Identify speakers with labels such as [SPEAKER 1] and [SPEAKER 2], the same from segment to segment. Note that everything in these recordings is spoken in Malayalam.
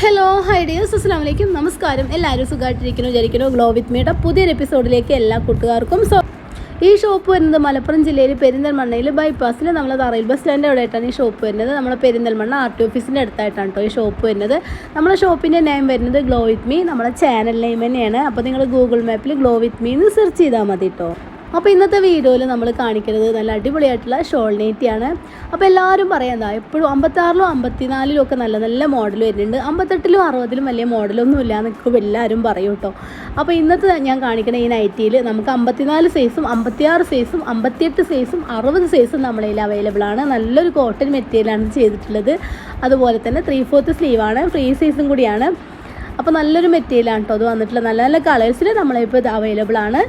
[SPEAKER 1] ഹലോ ഹൈ ഡിയേഴ്സ് അസ്സാം വലൈക്കും നമസ്കാരം എല്ലാവരും സുഖമായിട്ടിരിക്കുന്നു വിചാരിക്കുന്നു. ഗ്ലോ വിത്ത് മീയുടെ പുതിയൊരു എപ്പിസോഡിലേക്ക് എല്ലാ കൂട്ടുകാർക്കും സോ ഈ ഷോപ്പ് വരുന്നത് മലപ്പുറം ജില്ലയിൽ പെരിന്തൽമണ്ണയിൽ ബൈപ്പാസിൽ നമ്മൾ തറയിൽ ബസ് സ്റ്റാൻഡ് അവിടെ ആയിട്ടാണ് ഈ ഷോപ്പ് വരുന്നത്. നമ്മുടെ പെരിന്തൽമണ്ണ ആർ ടി ഓഫീസിന്റെ അടുത്തായിട്ടാണ് കേട്ടോ ഈ ഷോപ്പ് വരുന്നത്. നമ്മുടെ ഷോപ്പിന്റെ നെയിം വരുന്നത് ഗ്ലോ വിത്ത് മീ നമ്മുടെ ചാനൽ നെയിം തന്നെയാണ്. അപ്പോൾ നിങ്ങൾ ഗൂഗിൾ മാപ്പിൽ ഗ്ലോ വിത്ത് മീ എന്ന് സെർച്ച് ചെയ്താൽ മതി കേട്ടോ അപ്പോൾ ഇന്നത്തെ വീഡിയോയിൽ നമ്മൾ കാണിക്കുന്നത് നല്ല അടിപൊളിയായിട്ടുള്ള ഷോൾ നെയ്റ്റിയാണ് അപ്പോൾ എല്ലാവരും പറയാം എപ്പോഴും അമ്പത്താറിലും അമ്പത്തിനാലിലും ഒക്കെ നല്ല നല്ല മോഡൽ വരുന്നുണ്ട്. അമ്പത്തെട്ടിലും അറുപതിലും വലിയ മോഡലൊന്നും ഇല്ല എന്നൊക്കെ എല്ലാവരും പറയും കേട്ടോ. അപ്പോൾ ഇന്നത്തെ ഞാൻ കാണിക്കുന്ന ഈ നൈറ്റിയിൽ നമുക്ക് അമ്പത്തിനാല് സൈസും അമ്പത്തിയാറ് സൈസും അമ്പത്തിയെട്ട് സൈസും അറുപത് സൈസും നമ്മളിൽ അവൈലബിൾ ആണ്. നല്ലൊരു കോട്ടൺ മെറ്റീരിയലാണ് ചെയ്തിട്ടുള്ളത്. അതുപോലെ തന്നെ ത്രീ ഫോർത്ത് സ്ലീവാണ് ഫ്രീ സൈസും കൂടിയാണ്. അപ്പോൾ നല്ലൊരു മെറ്റീരിയലാണ് കേട്ടോ. അത് വന്നിട്ടുള്ള നല്ല നല്ല കളേഴ്സിൽ നമ്മളിപ്പോൾ ഇത് അവൈലബിൾ ആണ്.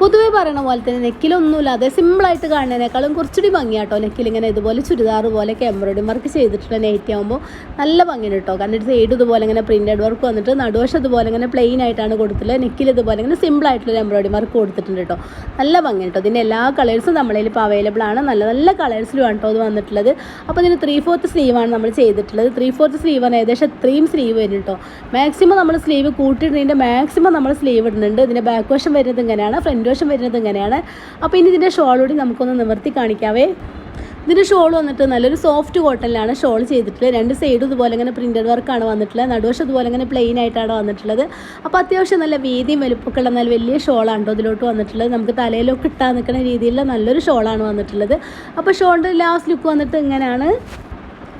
[SPEAKER 1] പൊതുവെ പറയണ പോലെ തന്നെ നെക്കിലൊന്നുമില്ലാതെ സിമ്പിളായിട്ട് കാണുന്നതിനേക്കാളും കുറച്ചുകൂടി ഭംഗിയാട്ടോ. നെക്കിൽ ഇങ്ങനെ ഇതുപോലെ ചുരിദാർ പോലെയൊക്കെ എംബ്രോയിഡറി വർക്ക് ചെയ്തിട്ടുള്ള നെറ്റ് ആകുമ്പോൾ നല്ല ഭംഗിയാണ് കേട്ടോ കാരണം സൈഡ് ഇതുപോലെ ഇങ്ങനെ പ്രിന്റഡ് വർക്ക് വന്നിട്ട് നടുവശം ഇതുപോലെ ഇങ്ങനെ പ്ലെയിൻ ആയിട്ടാണ് കൊടുത്തിട്ടുള്ളത്. നെക്കിൽ ഇതുപോലെ ഇങ്ങനെ സിമ്പിളായിട്ടുള്ള എംബ്രോയിഡറി വർക്ക് കൊടുത്തിട്ടുണ്ട് കേട്ടോ നല്ല ഭംഗി കേട്ടോ ഇതിന്റെ എല്ലാ കളേഴ്സും നമ്മളതിൽ ഇപ്പോൾ അവൈലബിൾ ആണ്. നല്ല നല്ല കളേഴ്സിലുമാണ് കേട്ടോ അത് വന്നിട്ടുള്ളത്. അപ്പോൾ ഇതിന് ത്രീ ഫോർത്ത് സ്ലീവാണ് നമ്മൾ ചെയ്തിട്ടുള്ളത്. ത്രീ ഫോർത്ത് സ്ലീവാണ് ഏകദേശം ഇത്രയും സ്ലീവ് വരും കേട്ടോ മാക്സിമം നമ്മൾ സ്ലീവ് കൂട്ടിയിടുന്നതിന്റെ മാക്സിമം നമ്മൾ സ്ലീവ് ഇടുന്നുണ്ട്. ഇതിന്റെ ബാക്ക് വശം വരുന്നത് ഇങ്ങനെയാണ്. ഫ്രണ്ട് വശം വരുന്നത് ഇങ്ങനെയാണ് അപ്പോൾ ഇനി ഇതിന്റെ ഷോൾ കൂടി നമുക്കൊന്ന് നിവർത്തി കാണിക്കാവേ. ഇതിന്റെ ഷോൾ വന്നിട്ട് നല്ലൊരു സോഫ്റ്റ് കോട്ടണിലാണ് ഷോൾ ചെയ്തിട്ടുള്ളത്. രണ്ട് സൈഡും ഇതുപോലെ ഇങ്ങനെ പ്രിന്റഡ് വർക്കാണ് വന്നിട്ടുള്ളത്. നടുവശം ഇതുപോലെ ഇങ്ങനെ പ്ലെയിൻ ആയിട്ടാണ് വന്നിട്ടുള്ളത്. അപ്പോൾ അത്യാവശ്യം നല്ല വീതിയും വലുപ്പമൊക്കെ ഉള്ള നല്ല വലിയ ഷോളാണ് ഇതിലോട്ട് വന്നിട്ടുള്ളത്. നമുക്ക് തലയിലൊക്കെ ഇട്ടാൻ നിൽക്കുന്ന രീതിയിലുള്ള നല്ലൊരു ഷോളാണ് വന്നിട്ടുള്ളത്. അപ്പോൾ ഷോളിന്റെ ലാസ്റ്റ് ലുക്ക് വന്നിട്ട് ഇങ്ങനെയാണ്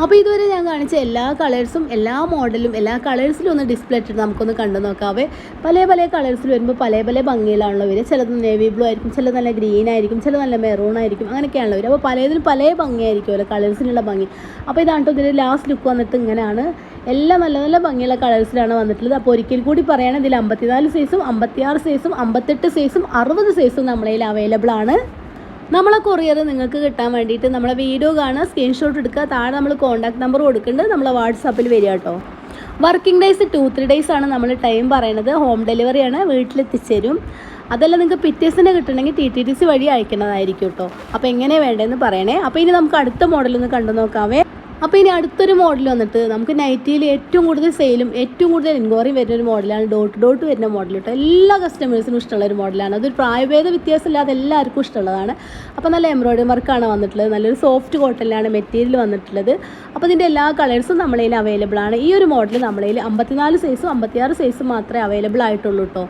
[SPEAKER 1] അപ്പോൾ ഇതുവരെ ഞാൻ കാണിച്ച എല്ലാ കളേഴ്സും എല്ലാ മോഡലും എല്ലാ കളേഴ്സിലും ഒന്ന് ഡിസ്പ്ലേ ഇട്ടിട്ട് നമുക്കൊന്ന് കണ്ടു നോക്കാവേ. പല പല കളേഴ്സിൽ വരുമ്പോൾ പല പല ഭംഗിയിലാണല്ലോ വരിക. ചിലത് നേവി ബ്ലൂ ആയിരിക്കും ചിലത് നല്ല ഗ്രീൻ ആയിരിക്കും ചിലത് നല്ല മെറൂൺ ആയിരിക്കും അങ്ങനെയൊക്കെയാണല്ലോ വരിക. അപ്പോൾ പലതിനും പല ഭംഗിയായിരിക്കുമല്ലോ കളേഴ്സിനുള്ള ഭംഗി. അപ്പോൾ ഇതാണ് ഇതിന്റെ ലാസ്റ്റ് ലുക്ക് വന്നിട്ട് ഇങ്ങനെയാണ്. എല്ലാം നല്ല നല്ല ഭംഗിയുള്ള കളേഴ്സിലാണ് വന്നിട്ടുള്ളത്. അപ്പോൾ ഒരിക്കൽ കൂടി പറയുകയാണെങ്കിൽ ഇതിൽ അമ്പത്തിനാല് സൈസും അമ്പത്തിയാറ് സൈസും അമ്പത്തെട്ട് സൈസും അറുപത് സൈസും നമ്മളതിൽ അവൈലബിൾ ആണ്. നമ്മളെ കൊറിയർ നിങ്ങൾക്ക് കിട്ടാൻ വേണ്ടിയിട്ട് നമ്മളെ വീഡിയോ കാണുക സ്ക്രീൻഷോട്ട് എടുക്കുക താഴെ നമ്മൾ കോൺടാക്ട് നമ്പർ കൊടുക്കുന്നുണ്ട് നമ്മളെ വാട്സാപ്പിൽ വരിക കേട്ടോ working days two three days ആണ് നമ്മൾ ടൈം പറയുന്നത്. ഹോം ഡെലിവറിയാണ് വീട്ടിലെത്തിച്ചേരും. അതല്ല നിങ്ങൾക്ക് പിറ്റേഴ്സിനെ കിട്ടണമെങ്കിൽ ടി ടി ടി സി വഴി അയക്കുന്നതായിരിക്കും കേട്ടോ അപ്പോൾ എങ്ങനെയാണ് വേണ്ടതെന്ന് പറയണേ. അപ്പോൾ ഇനി നമുക്ക് അടുത്ത മോഡലൊന്ന് കണ്ടു നോക്കാവേ അപ്പോൾ ഇനി അടുത്തൊരു മോഡൽ വന്നിട്ട് നമുക്ക് നൈറ്റിയിൽ ഏറ്റവും കൂടുതൽ സെയിലും ഏറ്റവും കൂടുതൽ എൻക്വയറി വരുന്ന ഒരു മോഡലാണ് ഡോട്ട് ഡോട്ട് വരുന്ന മോഡൽ കേട്ടോ എല്ലാ കസ്റ്റമേഴ്സിനും ഇഷ്ടമുള്ള ഒരു മോഡലാണ് അതൊരു പ്രായഭേദ വ്യത്യാസമില്ലാതെ എല്ലാവർക്കും ഇഷ്ടമുള്ളതാണ്. അപ്പോൾ നല്ല എംബ്രോയിഡറി വർക്കാണ് വന്നിട്ടുള്ളത്. നല്ലൊരു സോഫ്റ്റ് കോട്ടനിലാണ് മെറ്റീരിയൽ വന്നിട്ടുള്ളത്. അപ്പോൾ ഇതിന്റെ എല്ലാ കളേഴ്സും നമ്മളതിൽ അവൈലബിൾ ആണ്. ഈ ഒരു മോഡൽ നമ്മളതിൽ അമ്പത്തിനാല് സൈസും അമ്പത്തിയാറ് സൈസും മാത്രമേ അവൈലബിൾ ആയിട്ടുള്ളൂ കേട്ടോ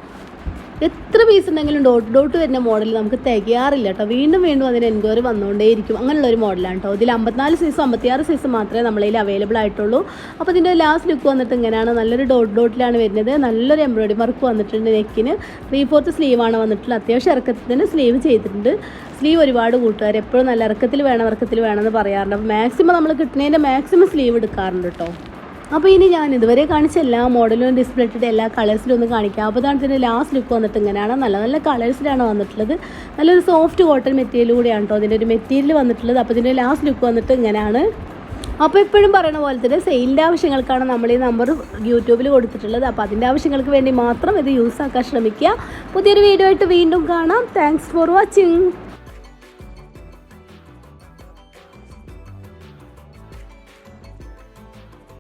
[SPEAKER 1] എത്ര പീസ് ഉണ്ടെങ്കിലും ഡോട്ട് ഡോട്ട് വരുന്ന മോഡൽ നമുക്ക് തികയാറില്ല കേട്ടോ വീണ്ടും വീണ്ടും അതിന് എൻക്വയറി വന്നുകൊണ്ടേയിരിക്കും. അങ്ങനെയുള്ള ഒരു മോഡലാണ് കേട്ടോ ഇതിൽ അമ്പത്തിനാല് സൈസും അമ്പത്തിയാറ് സൈസും മാത്രമേ നമ്മളതിൽ അവൈലബിൾ ആയിട്ടുള്ളൂ. അപ്പോൾ ഇതിന്റെ ലാസ്റ്റ് ലുക്ക് വന്നിട്ട് ഇങ്ങനെയാണ്. നല്ലൊരു ഡോട്ട് ഡോട്ടിലാണ് വരുന്നത്. നല്ലൊരു എംബ്രോയിഡറി വർക്ക് വന്നിട്ടുണ്ട് നെക്കിന് ത്രീ ഫോർത്ത് സ്ലീവാണ് വന്നിട്ടുള്ളത്. അത്യാവശ്യം ഇറക്കത്തിന് സ്ലീവ് ചെയ്തിട്ടുണ്ട്. സ്ലീവ് ഒരുപാട് കൂട്ടുകാർ എപ്പോഴും നല്ല ഇറക്കത്തിൽ വേണം ഇറക്കത്തിൽ വേണമെന്ന് പറയാറുണ്ട്. അപ്പോൾ മാക്സിമം നമ്മൾ കിട്ടുന്നതിന്റെ മാക്സിമം സ്ലീവ് എടുക്കാറുണ്ട് കേട്ടോ അപ്പോൾ ഇനി ഞാൻ ഇതുവരെ കാണിച്ച എല്ലാ മോഡലും ഡിസ്പ്ലേ ഇട്ടിട്ട് എല്ലാ കളേഴ്സിലും ഒന്ന് കാണിക്കാം. അപ്പോൾ അതാണ് ഇതിന്റെ ലാസ്റ്റ് ലുക്ക് വന്നിട്ട് ഇങ്ങനെയാണ്. നല്ല നല്ല കളേഴ്സിലാണ് വന്നിട്ടുള്ളത്. നല്ലൊരു സോഫ്റ്റ് കോട്ടൺ മെറ്റീരിയൽ കൂടിയാണ് കേട്ടോ അതിന്റെ ഒരു മെറ്റീരിയൽ വന്നിട്ടുള്ളത്. അപ്പോൾ ഇതിന്റെ ലാസ്റ്റ് ലുക്ക് വന്നിട്ട് ഇങ്ങനെയാണ്. അപ്പോൾ എപ്പോഴും പറയുന്ന പോലെ തന്നെ സെയിലിന്റെ ആവശ്യങ്ങൾക്കാണ് നമ്മൾ ഈ നമ്പർ യൂട്യൂബിൽ കൊടുത്തിട്ടുള്ളത്. അപ്പോൾ അതിന്റെ ആവശ്യങ്ങൾക്ക് വേണ്ടി മാത്രം ഇത് യൂസ് ആക്കാൻ ശ്രമിക്കുക. പുതിയൊരു വീഡിയോ ആയിട്ട് വീണ്ടും കാണാം. Thanks for watching